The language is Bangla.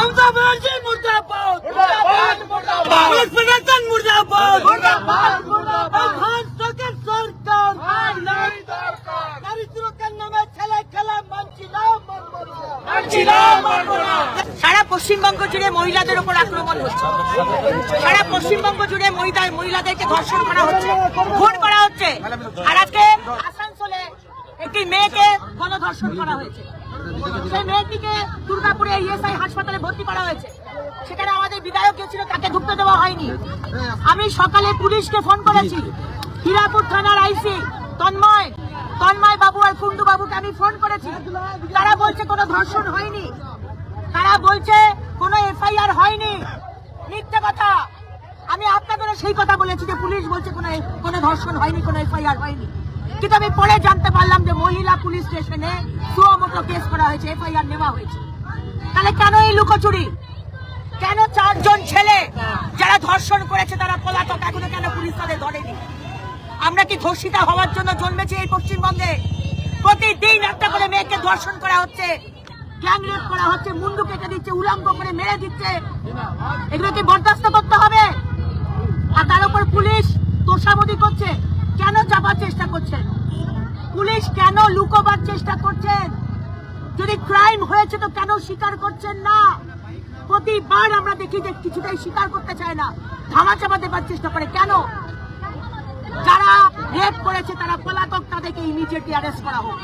মমতা ব্যানার্জি মুর্দাবাদ মুর্দাবাদ, মুর্দাবাদ। প্রশাসন মুর্দাবাদ মুর্দাবাদ, মুর্দাবাদ। এই ঘাস চোখের সরকার আর নাই দরকার। নারী সুরক্ষার নামে ছেলে খেলা মানছি না মানব না মানছি না, মানবো না। সারা পশ্চিমবঙ্গ জুড়ে মহিলাদের উপর আক্রমণ হচ্ছে সারা পশ্চিমবঙ্গ জুড়ে মহিলা মহিলাদেরকে ধর্ষণ করা হচ্ছে খুন করা হচ্ছে আর আজকে আসানসোলে একটি মেয়েকে গণধর্ষণ করা হয়েছে সেই মেয়েটিকে দুর্গাপুরে ইএসআই হাসপাতালে ভর্তি করা হয়েছে। সেখানে আমাদের বিধায়ক গেছিল, তাকে ঢুকতে দেওয়া হয়নি। আমি সকালে পুলিশকে ফোন করেছি। হীরাপুর থানার আইসি তন্ময় তন্ময় বাবু আর কুন্ডু বাবুকে আমি ফোন করেছি। তারা বলছে কোনো ধর্ষণ হয়নি। তারা বলছে কোনো এফআইআর হয়নি। মিথ্যে কথা। আমি আপনাদের সেই কথা বলেছি যে পুলিশ বলছে কোনো কোনো ধর্ষণ হয়নি, কোনো এফআইআর হয়নি। কিন্তু আমি পরে জানতে পারলাম যে মহিলা পুলিশ স্টেশনে সুমতো কেস করা হয়েছে, এফআইআর নেওয়া হয়েছে। তাহলে কেন এই লুকোচুরি? কেন চারজন ছেলে যারা ধর্ষণ করেছে তারা পলাতক, এখনও কেন পুলিশ তাদের ধরেনি? আমরা কি ধর্ষিতা হওয়ার জন্য জন্মেছি এই পশ্চিমবঙ্গে? প্রতিদিন একটা করে মেয়েকে ধর্ষণ করা হচ্ছে গ্যাং রেপ করা হচ্ছে, মুন্ডু কেটে দিচ্ছে, উলঙ্গ করে মেরে দিচ্ছে। এগুলো কি বরদাস্ত করতে হবে। আর তার উপর পুলিশ তোষামদি করছে। কেন চাপার চেষ্টা করছেন? পুলিশ কেন লুকোবার চেষ্টা করছেন? যদি ক্রাইম হয়েছে তো কেন স্বীকার করছেন না? প্রতিবার আমরা দেখি যে কিছুটাই স্বীকার করতে চায় না। ধামা চাপা দেবার চেষ্টা করে। কেন? যারা রেপ করেছে তারা পলাতক, তাদেরকে ইমিডিয়েটলি অ্যারেস্ট করা হোক।